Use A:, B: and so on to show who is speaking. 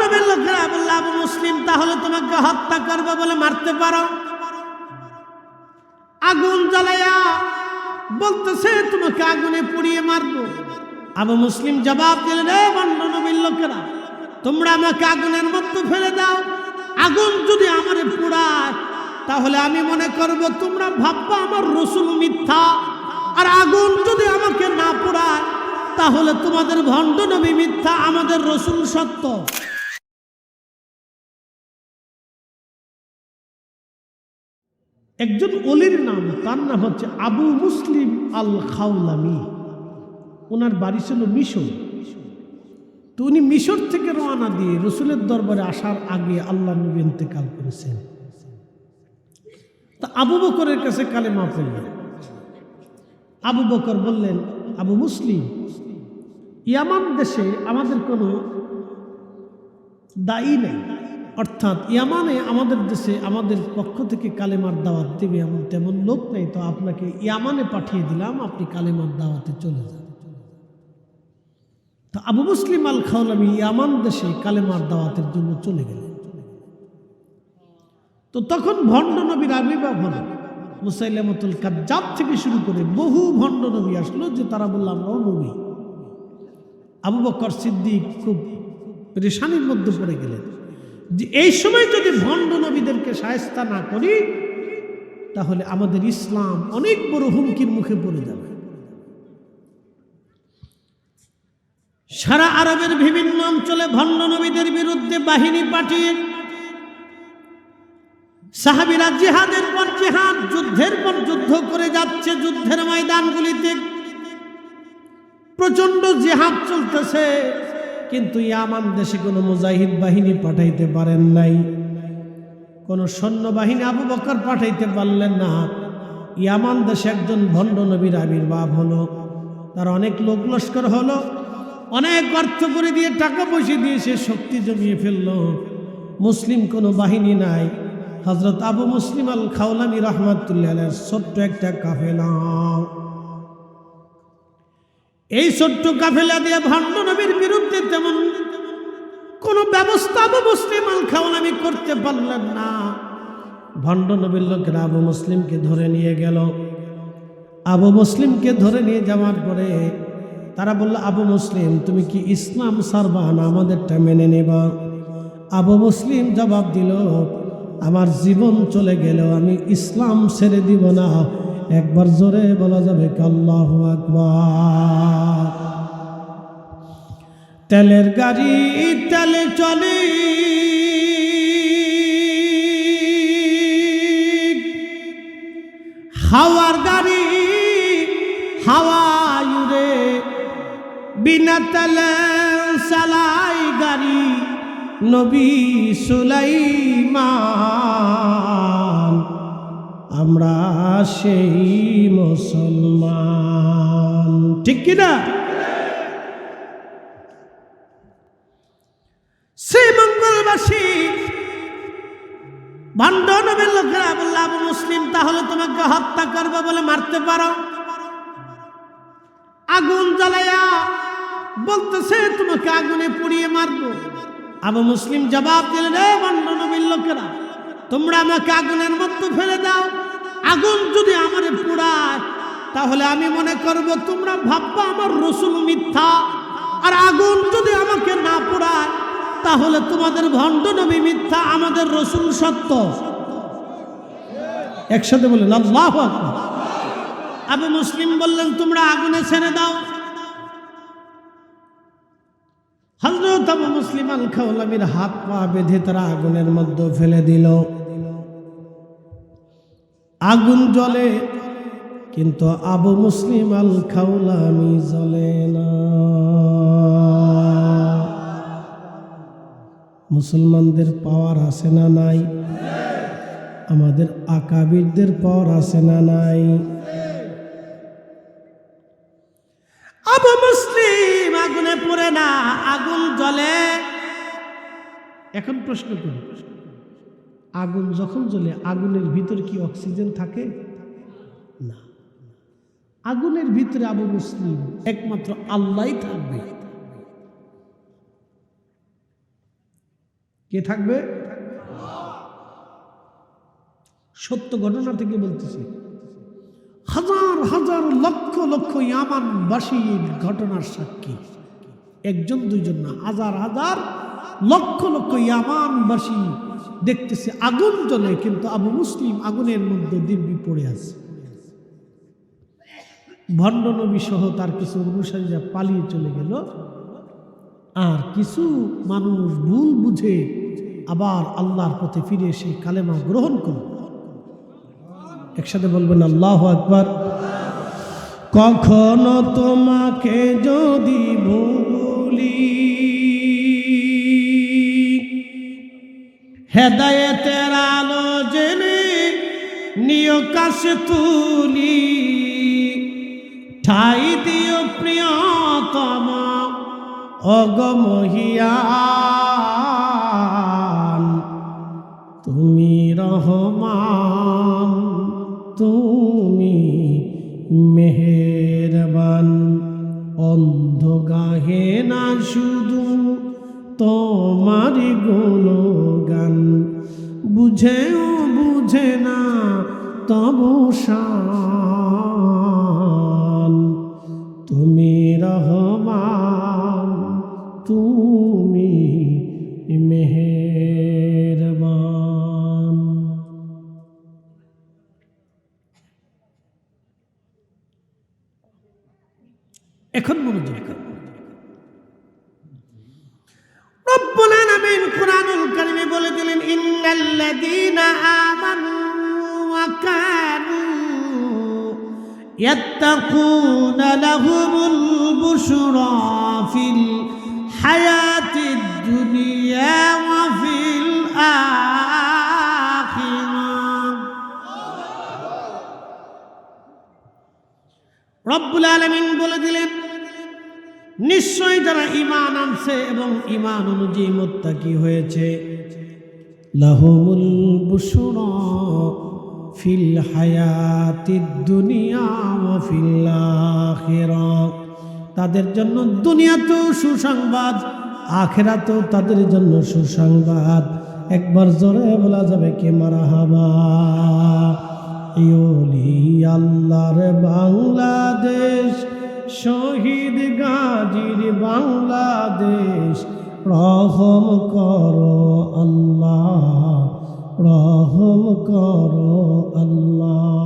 A: নবীর লোকেরা বললে, আবু মুসলিম, তাহলে তোমাকে হত্যা করবে বলে মারতে পারো? আগুন জ্বালায়া বলতেছে, তোমাকে আগুনে পুড়িয়ে মারবো। আবু মুসলিম জবাব দিলেন রে ভণ্ড নবীর লোকেরা, তোমরা আমাকে আগুনের মধ্যে ফেলে দাও। আগুন যদি আমার পোড়ায়, তাহলে আমি মনে করব, তোমরা ভাববা আমার রসুল মিথ্যা। আর আগুন যদি আমাকে না পোড়ায় তাহলে তোমাদের ভণ্ড নবী মিথ্যা, আমাদের রসুল সত্য। একজন অলির নাম, তার নাম হচ্ছে আবু মুসলিম আল খাউলামি ওনার বাড়ি ছিল মিশর। তো উনি মিশর থেকে রওনা দিয়ে রসুলের দরবারে আসার আগে আল্লাহ নবী ইন্তেকাল করেছেন। তা আবু বকরের কাছে কালেমা পড়লেন। আবু বকর বললেন, আবু মুসলিম ইয়ামান দেশে আমাদের কোনো দায়ী নেই। অর্থাৎ ইয়ামানে আমাদের দেশে আমাদের পক্ষ থেকে কালেমার দাওয়াত দেবে এমন তেমন লোক নেই। তো আপনাকে ইয়ামানে পাঠিয়ে দিলাম, আপনি কালেমার দাওয়াতে চলে যান। তো আবু মুসলিম আল খাউলামি ইয়ামান দেশে কালেমার দাওয়াতের জন্য চলে গেলেন। তো তখন ভণ্ড নবীর আবির্ভাব হলো। মুসাইলামতুল কাজ্জাব থেকে শুরু করে বহু ভণ্ড নবী আসলো যে তারা বলল আমরাও নবী আবু বকর সিদ্দিক খুব পরেশানির মধ্যে পড়ে গেলেন। যে এই সময় যদি ভণ্ড নবীদেরকে সায়স্তা না করি, তাহলে আমাদের ইসলাম অনেক বড় হুমকির মুখে পড়ে যাবে। সারা আরবের বিভিন্ন অঞ্চলে ভণ্ড নবীদের বিরুদ্ধে বাহিনী পাঠিয়ে, সাহাবিরা জেহাদের পর জেহাদ, যুদ্ধের পর যুদ্ধ করে যাচ্ছে, যুদ্ধের ময়দানগুলিতে প্রচণ্ড জেহাদ চলতেছে। কিন্তু ইয়ামান দেশে কোনো মুজাহিদ বাহিনী পাঠাইতে পারেন নাই। কোনো সৈন্যবাহিনী আবু বকর পাঠাইতে পারলেন না। ইয়ামান দেশে একজন ভণ্ড নবীর আবির্ভাব হলো। তার অনেক লোক লস্কর হলো। অনেক অর্থ করে দিয়ে টাকা পয়সা দিয়ে সে শক্তি জমিয়ে ফেলল। মুসলিম কোনো বাহিনী নাই। হজরত আবু মুসলিম আল খাউলানি রহমাতুল্লাহ ছোট্ট একটা কাফেলা। এই ছোট্ট কাফেলা দিয়ে ভণ্ড নবীর বিরুদ্ধে তেমন কোনো ব্যবস্থা আবু মুসলিম আল খাউলামি করতে পারলেন না। ভণ্ড নবীর লোকেরা আবু মুসলিমকে ধরে নিয়ে গেল। আবু মুসলিমকে ধরে নিয়ে যাওয়ার পরে তারা বলল, আবু মুসলিম, তুমি কি ইসলাম সারবা না? আমাদেরটা মেনে নেবা। আবু মুসলিম জবাব দিল, আমার জীবন চলে গেলেও আমি ইসলাম ছেড়ে দিব না। একবার জোরে বলা যাবে কাল্লাহ আকবার? তেলের গাড়ি, তেলে চলে। হাওয়ার গাড়ি, হাওয়া উড়ে বিনা তেলে চালাই গাড়ি, নবী সুলাইমান। আমরা সেই মুসলমান। ঠিক কিনা? ভণ্ড নবীর লোকেরা বললে, আবু মুসলিম, তাহলে তোমাকে হত্যা করবে বলে মারতে পারো? আগুন জ্বালায়া বলতেছে, তোমাকে আগুনে পুড়িয়ে মারবো। আবু মুসলিম জবাব দিলেন রে ভণ্ড নবীর লোকেরা, তোমরা আমাকে আগুনের মধ্যে ফেলে দাও। আগুন যদি আমার পোড়ায়, তাহলে আমি মনে করব তোমরা ভাববা আমার রসুল মিথ্যা। আর আগুন যদি আমাকে না পোড়ায় তাহলে তোমাদের ভণ্ড নবী মিথ্যা, আমাদের রসুল সত্য। একসাথে বললেন আল্লাহ আবু মুসলিম বললেন, তোমরা আগুনে ছেড়ে দাও। আবু মুসলিম আল খাউলামির হাত পা বেঁধে তারা আগুনের মধ্যে ফেলে দিল। আগুন জ্বলে, কিন্তু আবু মুসলিম আল খাউলামি জ্বলে না। মুসলমানদের পাওয়ার আছে না নাই? আমাদের আকাবিরদের পাওয়ার আছে না নাই? আবু মুসলিম আগুনে পড়ে না, আগুন জ্বলে। এখন প্রশ্ন করি, আগুন যখন জ্বলে, আগুনের ভিতর কি অক্সিজেন থাকে? না। আগুনের ভিতরে আবু মুসলিম একমাত্র আল্লাহ থাকবে। কে থাকবে? সত্য ঘটনা থেকে বলতেছি। হাজার হাজার লক্ষ লক্ষ ইয়ামানবাসী ঘটনার সাক্ষী। একজন, দুইজন না, হাজার হাজার লক্ষ লক্ষ ইয়ামানবাসী দেখতেছে আগুন জ্বলে, কিন্তু আবু মুসলিম আগুনের মধ্যে দিব্যি পড়ে আছে। ভণ্ড নবী সহ তার কিছু অনুসারীরা পালিয়ে চলে গেল। আর কিছু মানুষ ভুল বুঝে আবার আল্লাহর পথে ফিরে এসে কালেমা গ্রহণ করল একসাথে বলবেন, আল্লাহ একবার কখনো তোমাকে যদি ভুলি, হেদায়েতের আলো জেনে নিয় কাছে তুলি, ঠাই দিও প্রিয়তম অগমহিয়ান মেহেরবান অন্ধ গাহে না শুধু তোমারই গুণগান বুঝেও বুঝে না তবু এখন মনোযোগ। রব্বুল আলামিন কুরআনুল কারীমে বলে দিলেন, ইন্নাল্লাযীনা আমানু ওয়া কানু বুশরা ফিল হায়াতিদ দুনিয়া রব্বুল আলামিন বলে দিলেন নিশ্চয় যারা ইমান আনছে এবং ইমান অনুযায়ী মোত্তাকি হয়েছে, লাহুমুল বুশুরা ফিল হায়াতিদ দুনিয়া ফিল তাদের জন্য দুনিয়াতেও সুসংবাদ, আখেরাতেও তাদের জন্য সুসংবাদ। একবার জোরে বলা যাবে কে মারাহাবা ইউলি আল্লাহর বাংলাদেশ শহীদ গাজীর বাংলাদেশ রহম করো আল্লাহ রহম করো আল্লাহ।